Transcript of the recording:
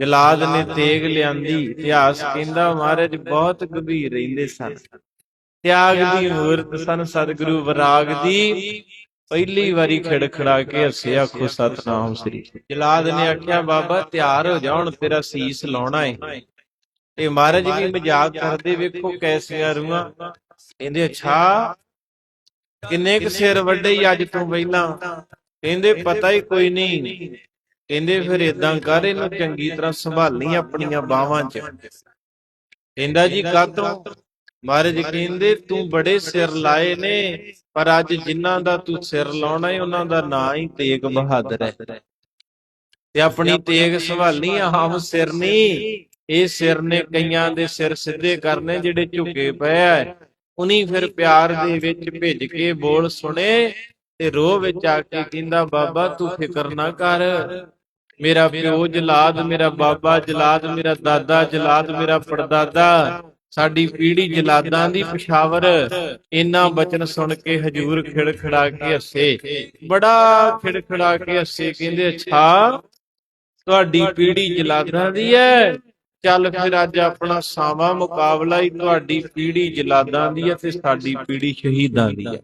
ਜਲਾਦ ਨੇ ਤੇਗ ਲਿਆਂਦੀ ਇਤਿਹਾਸ ਕਹਿੰਦਾ ਮਹਾਰਾਜ ਬਹੁਤ ਗੰਭੀਰ ਰਹਿੰਦੇ ਸਨ। ਤਿਆਗ ਦੀ ਮੂਰਤ ਸਨ ਸਤਿਗੁਰੂ ਵਿਰਾਗ ਦੀ। ਪਹਿਲੀ ਵਾਰੀ ਖੜਖੜਾ ਕੇ ਹੱਸਿਆ, ਆਖੋ, ਸਤਨਾਮ ਸ੍ਰੀ। ਜਲਾਦ ਨੇ ਆਖਿਆ, ਬਾਬਾ, ਤਿਆਰ ਹੋ ਜਾ, ਹੁਣ ਤੇਰਾ ਸੀਸ ਲਾਉਣਾ ਏ। ਤੇ ਮਹਾਰਾਜ ਵੀ ਮਜ਼ਾਕ ਕਰਦੇ, ਵੇਖੋ ਕੈਸੀਆਂ ਰੂਆਂ ਕਹਿੰਦੇ, ਅੱਛਾ, ਕਿੰਨੇ ਕੁ ਸਿਰ ਵੱਡੇ ਅੱਜ ਤੋਂ ਪਹਿਲਾਂ। ਕਹਿੰਦੇ, ਪਤਾ ਹੀ ਕੋਈ ਨਹੀਂ। ਕਹਿੰਦੇ ਫਿਰ ਇਦਾਂ ਕਰ ਇਹਨੂੰ ਚੰਗੀ ਤਰ੍ਹਾਂ ਸੰਭਾਲੀ ਆਪਣੀਆਂ ਬਾਹਾਂ 'ਚ। ਕਹਿੰਦਾ ਜੀ ਕਾਤੋਂ? ਮਹਾਰਾਜ ਕਹਿੰਦੇ ਤੂੰ ਬੜੇ ਸਿਰ ਲਾਏ ਨੇ ਪਰ ਅੱਜ ਜਿਨ੍ਹਾਂ ਦਾ ਤੂੰ ਸਿਰ ਲਾਉਣਾ ਹੈ ਉਹਨਾਂ ਦਾ ਨਾਂ ਹੀ ਤੇਗ ਬਹਾਦਰ ਹੈ ਤੇ ਆਪਣੀ ਤੇਗ ਸੰਭਾਲੀ ਆਮ ਸਿਰ ਨਹੀਂ। ਇਹ ਸਿਰ ਨੇ ਕਈਆਂ ਦੇ ਸਿਰ ਸਿੱਧੇ ਕਰਨੇ ਜਿਹੜੇ ਝੁਕੇ ਪਏ ਆ। ਉਨੀ ਫਿਰ ਪਿਆਰ ਦੇ ਵਿੱਚ ਭਿੱਜ ਕੇ ਬੋਲ ਸੁਣੇ ਤੇ ਰੋਹ ਵਿੱਚ ਆ ਕੇ ਕਹਿੰਦਾ ਬਾਬਾ ਤੂੰ ਫਿਕਰ ਨਾ ਕਰ ਮੇਰਾ ਪਿਓ ਜਲਾਦ, ਮੇਰਾ ਬਾਬਾ ਜਲਾਦ, ਮੇਰਾ ਦਾਦਾ ਜਲਾਦ, ਮੇਰਾ ਪੜਦਾਦਾ। ਸਾਡੀ ਪੀੜੀ ਜਲਾਦਾਂ ਦੀ ਪਸ਼ਾਵਰ ਇੰਨਾ ਬਚਨ ਸੁਣ ਕੇ ਹਜੂਰ ਖਿੜਖੜਾ ਕੇ ਹੱਸੇ। ਬੜਾ ਖਿੜਖੜਾ ਕੇ ਹੱਸੇ, ਕਹਿੰਦੇ, ਅੱਛਾ, ਤੁਹਾਡੀ ਪੀੜੀ ਜਲਾਦਾਂ ਦੀ ਹੈ ਚੱਲ ਫਿਰ ਅੱਜ ਆਪਣਾ ਸਾਵਾ ਮੁਕਾਬਲਾ ਹੀ ਤੁਹਾਡੀ ਪੀੜੀ ਜਲਾਦਾਂ ਦੀ ਹੈ ਤੇ ਸਾਡੀ ਪੀੜੀ ਸ਼ਹੀਦਾਂ ਦੀ ਹੈ